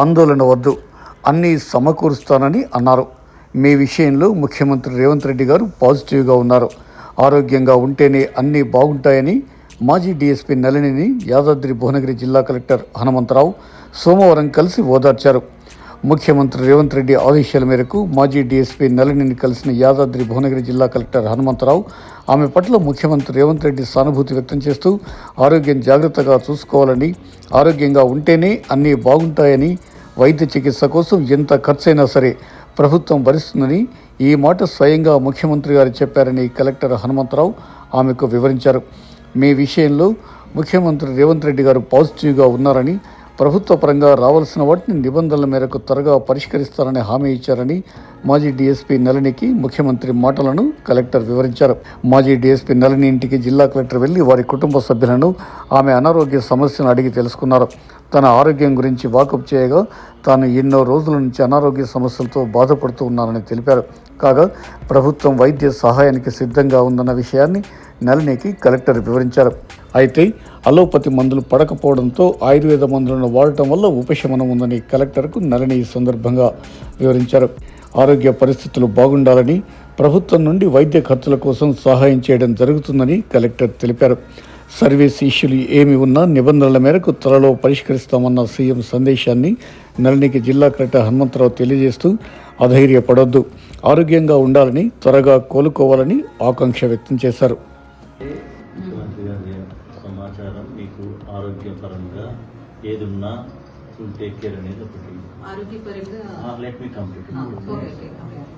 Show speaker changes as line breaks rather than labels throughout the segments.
ఆందోళన వద్దు అన్నీ సమకూరుస్తానని అన్నారు. మీ విషయంలో ముఖ్యమంత్రి రేవంత్ రెడ్డి గారు పాజిటివ్గా ఉన్నారు. ఆరోగ్యంగా ఉంటేనే అన్నీ బాగుంటాయని మాజీ డీఎస్పీ నళినిని యాదాద్రి భువనగిరి జిల్లా కలెక్టర్ హనుమంతరావు సోమవారం కలిసి ఓదార్చారు. ముఖ్యమంత్రి రేవంత్ రెడ్డి ఆదేశాల మేరకు మాజీ డీఎస్పీ నలినిని కలిసిన యాదాద్రి భువనగిరి జిల్లా కలెక్టర్ హనుమంతరావు ఆమె పట్ల ముఖ్యమంత్రి రేవంత్ రెడ్డి సానుభూతి వ్యక్తం చేస్తూ ఆరోగ్యం జాగ్రత్తగా చూసుకోవాలని ఆరోగ్యంగా ఉంటేనే అన్నీ బాగుంటాయని వైద్య చికిత్స కోసం ఎంత ఖర్చైనా సరే ప్రభుత్వం భరిస్తుందని ఈ మాట స్వయంగా ముఖ్యమంత్రి గారు చెప్పారని కలెక్టర్ హనుమంతరావు ఆమెకు వివరించారు. మీ విషయంలో ముఖ్యమంత్రి రేవంత్ రెడ్డి గారు పాజిటివ్గా ఉన్నారని ప్రభుత్వ పరంగా రావాల్సిన వాటిని నిబంధనల మేరకు త్వరగా పరిష్కరిస్తారని హామీ ఇచ్చారని మాజీ డీఎస్పీ నళినికి ముఖ్యమంత్రి మాటలను కలెక్టర్ వివరించారు. మాజీ డీఎస్పీ నళిని ఇంటికి జిల్లా కలెక్టర్ వెళ్ళి వారి కుటుంబ సభ్యులను ఆమె అనారోగ్య సమస్యను అడిగి తెలుసుకున్నారు. తన ఆరోగ్యం గురించి వాకప్ చేయగా తాను ఎన్నో రోజుల నుంచి అనారోగ్య సమస్యలతో బాధపడుతూ ఉన్నానని తెలిపారు. కాగా ప్రభుత్వం వైద్య సహాయానికి సిద్ధంగా ఉందన్న విషయాన్ని నళినికి కలెక్టర్ వివరించారు. అయితే అలోపతి మందులు పడకపోవడంతో ఆయుర్వేద మందులను వాడటం వల్ల ఉపశమనం ఉందని కలెక్టర్కు నలిని ఈ సందర్భంగా వివరించారు. ఆరోగ్య పరిస్థితులు బాగుండాలని ప్రభుత్వం నుండి వైద్య ఖర్చుల కోసం సహాయం చేయడం జరుగుతుందని కలెక్టర్ తెలిపారు. సర్వీస్ ఇష్యూలు ఏమి ఉన్నా నిబంధనల మేరకు త్వరలో పరిష్కరిస్తామన్న సీఎం సందేశాన్ని నలినికి జిల్లా కలెక్టర్ హనుమంతరావు తెలియజేస్తూ అధైర్యపడొద్దు. ఆరోగ్యంగా ఉండాలని త్వరగా కోలుకోవాలని ఆకాంక్ష వ్యక్తం చేశారు.
సమాచారం మీకు ఆరోగ్యపరంగా ఏది ఉన్నా ఫుల్ టేక్ కేర్ అనేది ఒకటి. లెట్ మీ కంప్లీట్
ఆ.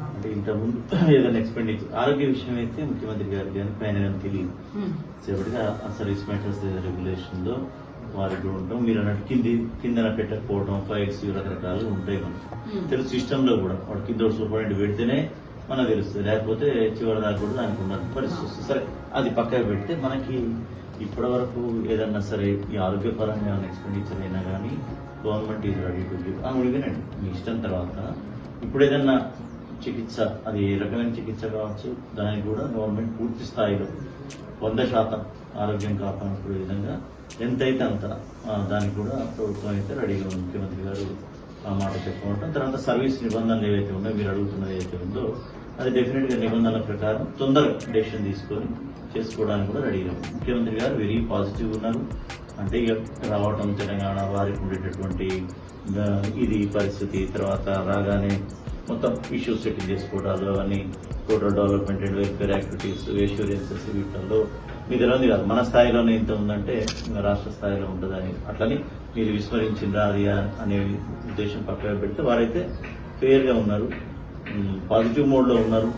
అంటే ఇంతకుముందు ఏదైనా ఎక్స్పెండిచర్ ఆరోగ్య విషయం అయితే ముఖ్యమంత్రి గారికి కానీ పైన తెలియదు.
ఉమ్,
సేపటిగా సర్వీస్ మ్యాటర్స్ రెగ్యులేషన్లో వారికి కూడా ఉంటాం. మీరు అన్నట్టు కింది కిందన పెట్టకపోవడం ఫైల్స్ రకరకాలు ఉంటాయి మనకి.
ఉమ్.
తెలుసు సిస్టమ్లో కూడా వాడు కింద సూపరింటెండెంట్ పెడితేనే మనకు తెలుస్తుంది. లేకపోతే చివరి దాకా కూడా దానికి ఉన్న పరిస్థితి సరే అది పక్కకు పెడితే మనకి ఇప్పటి వరకు ఏదన్నా సరే ఈ ఆరోగ్యపరంగా ఎక్స్పెండిచర్ అయినా కానీ government is ready to give. అని వినండి మీ ఇష్టం తర్వాత. ఇప్పుడు ఏదన్నా చికిత్స అది ఏ రకమైన చికిత్స కావచ్చు దానికి కూడా గవర్నమెంట్ పూర్తి స్థాయిలో వంద శాతం ఆరోగ్యం కాపాడుకునే విధంగా ఎంతైతే అంత దానికి కూడా ప్రభుత్వం అయితే రెడీగా ఉంది. ముఖ్యమంత్రి గారు ఆ మాట చెప్పుకోవటం. తర్వాత సర్వీస్ నిబంధనలు ఏవైతే ఉన్నాయో మీరు అడుగుతున్నది ఏదైతే ఉందో అది డెఫినెట్గా నిబంధనల ప్రకారం తొందరగా డెసిషన్ తీసుకొని చేసుకోవడానికి కూడా రెడీగా ఉంది ముఖ్యమంత్రి గారు వెరీ పాజిటివ్ ఉన్నారు. అంటే ఇక రావటం తెలంగాణ వారికి ఉండేటటువంటి ఇది పరిస్థితి తర్వాత రాగానే మొత్తం ఇష్యూస్ సెటిల్ చేసుకోవడాలు అవన్నీ total development and welfare activities assurances వీటిల్లో మీ తెలియదు కాదు. మన స్థాయిలోనే ఇంత ఉందంటే ఇంకా రాష్ట్ర స్థాయిలో ఉంటుందని అట్లని మీరు విస్మరించిండ్రా అది అనే ఉద్దేశం పక్కన పెడితే వారైతే ఫేర్గా ఉన్నారు. పాజిటివ్ మోడ్లో ఉన్నారు.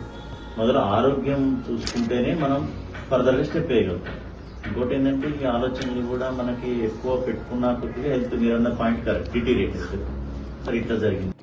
మొదలు ఆరోగ్యం చూసుకుంటేనే మనం ఫర్దర్గా స్టెప్ వేయగలుగుతాం. ఇంకోటి ఏంటంటే ఈ ఆలోచనలు కూడా మనకి ఎక్కువ పెట్టుకున్న కొద్దిగా హెల్త్ మీరు అన్న పాయింట్ కరెక్ట్. డిటీరేట్ సరే ఇట్లా జరిగింది.